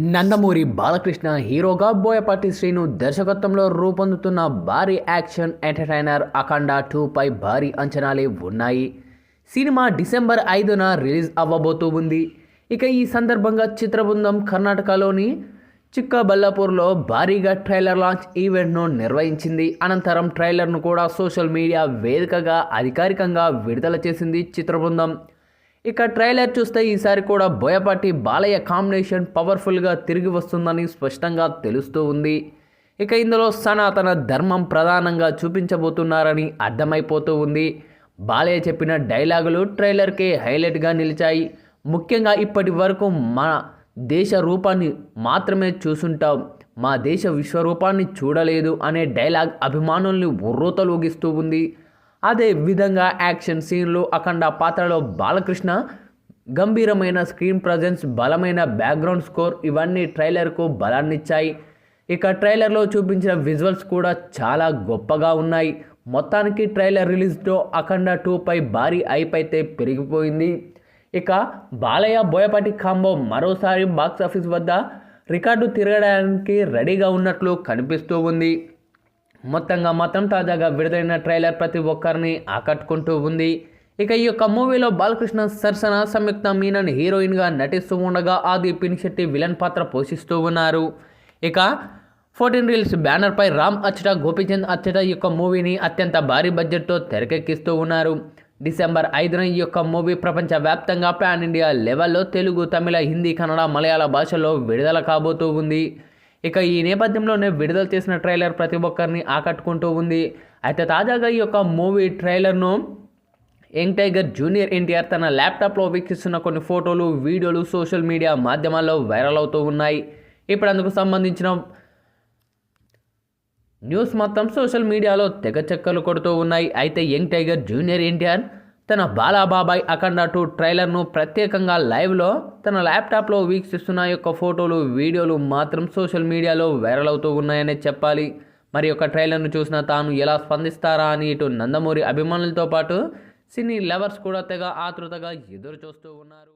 నందమూరి బాలకృష్ణ హీరోగా బోయపాటి శ్రీను దర్శకత్వంలో రూపొందుతున్న భారీ యాక్షన్ ఎంటర్టైనర్ అఖండ టూపై భారీ అంచనాలే ఉన్నాయి. సినిమా డిసెంబర్ ఐదున రిలీజ్ అవ్వబోతూ ఉంది. ఇక ఈ సందర్భంగా చిత్రబృందం కర్ణాటకలోని చిక్కబల్లాపూర్లో భారీగా ట్రైలర్ లాంచ్ ఈవెంట్ను నిర్వహించింది. అనంతరం ట్రైలర్ను కూడా సోషల్ మీడియా వేదికగా అధికారికంగా విడుదల చేసింది చిత్రబృందం. ఇక ట్రైలర్ చూస్తే ఈసారి కూడా బోయపాటి బాలయ్య కాంబినేషన్ పవర్ఫుల్గా తిరిగి వస్తుందని స్పష్టంగా తెలుస్తూ ఉంది. ఇక ఇందులో సనాతన ధర్మం ప్రధానంగా చూపించబోతున్నారని అర్థమైపోతూ ఉంది. బాలయ్య చెప్పిన డైలాగులు ట్రైలర్కే హైలైట్గా నిలిచాయి. ముఖ్యంగా ఇప్పటి వరకు మన దేశ రూపాన్ని మాత్రమే చూసుంటాం. మా దేశ విశ్వరూపాన్ని చూడలేదు అనే డైలాగ్ అభిమానుల్ని ఉర్రూతలూగిస్తూ ఉంది. అదే విధంగా యాక్షన్ సీన్లు అఖండ పాత్రలో బాలకృష్ణ గంభీరమైన స్క్రీన్ ప్రజెన్స్ బలమైన బ్యాక్గ్రౌండ్ స్కోర్ ఇవన్నీ ట్రైలర్కు బలాన్నిచ్చాయి. ఇక ట్రైలర్లో చూపించిన విజువల్స్ కూడా చాలా గొప్పగా ఉన్నాయి. మొత్తానికి ట్రైలర్ రిలీజ్తో అఖండ టూపై భారీ ఐప్ అయితే పెరిగిపోయింది. ఇక బాలయ్య బోయపాటి కాంబో మరోసారి బాక్సాఫీస్ వద్ద రికార్డు తిరగడానికి రెడీగా ఉన్నట్లు కనిపిస్తూ ఉంది. మొత్తంగా మాత్రం తాజాగా విడుదలైన ట్రైలర్ ప్రతి ఒక్కరిని ఆకట్టుకుంటూ ఉంది. ఇక ఈ యొక్క మూవీలో బాలకృష్ణ సరసన సంయుక్త మీనన్ హీరోయిన్గా నటిస్తూ ఉండగా ఆది పినిశెట్టి విలన్ పాత్ర పోషిస్తూ ఉన్నారు. ఇక ఫోర్టీన్ రీల్స్ బ్యానర్పై రామ్ అచ్చట గోపీచంద్ అచ్చట ఈ యొక్క మూవీని అత్యంత భారీ బడ్జెట్తో తెరకెక్కిస్తూ ఉన్నారు. డిసెంబర్ ఐదున ఈ యొక్క మూవీ ప్రపంచవ్యాప్తంగా పాన్ ఇండియా లెవెల్లో తెలుగు తమిళ హిందీ కన్నడ మలయాళ భాషల్లో విడుదల కాబోతూ ఉంది. ఇక ఈ నేపథ్యంలోనే విడుదల చేసిన ట్రైలర్ ప్రతి ఒక్కరిని ఆకట్టుకుంటూ ఉంది. అయితే తాజాగా ఈ యొక్క మూవీ ట్రైలర్ను యంగ్ టైగర్ జూనియర్ ఎన్టీఆర్ తన ల్యాప్టాప్లో వీక్షిస్తున్న కొన్ని ఫోటోలు వీడియోలు సోషల్ మీడియా మాధ్యమాల్లో వైరల్ అవుతూ ఉన్నాయి. ఇప్పుడు అందుకు సంబంధించిన న్యూస్ మొత్తం సోషల్ మీడియాలో తెగ చెక్కలు కొడుతూ ఉన్నాయి. అయితే యంగ్ టైగర్ జూనియర్ ఎన్టీఆర్ తన బాలాబాబాయ్ అఖండ టూ ట్రైలర్ను ప్రత్యేకంగా లైవ్లో తన ల్యాప్టాప్లో వీక్షిస్తున్న యొక్క ఫోటోలు వీడియోలు మాత్రం సోషల్ మీడియాలో వైరల్ అవుతూ ఉన్నాయనే చెప్పాలి. మరి యొక్క ట్రైలర్ను చూసిన తాను ఎలా స్పందిస్తారా అని ఇటు నందమూరి అభిమానులతో పాటు సినీ లవర్స్ కూడా తెగ ఆతృతగా ఎదురు చూస్తూ ఉన్నారు.